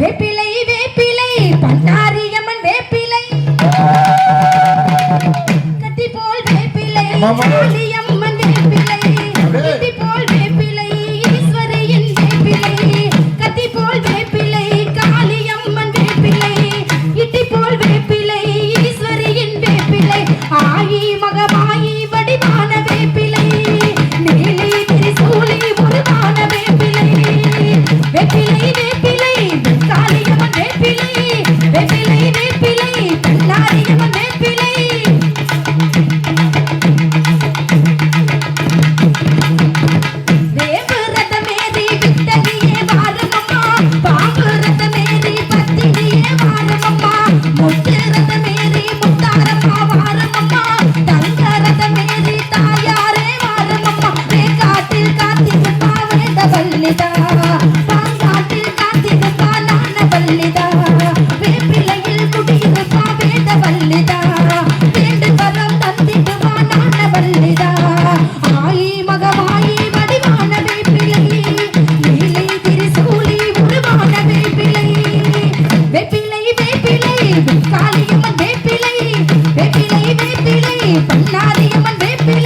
வேப்பிலை வேப்பிலை பண்டாரியம்மன் வேப்பிலை. கத்தி போல் வேப்பிலை காளியம்மன் Thank. காளியம்மன் வேப்பிலை வேப்பிலை வேப்பிலை பண்ணாரியம்மன் வேப்பிலை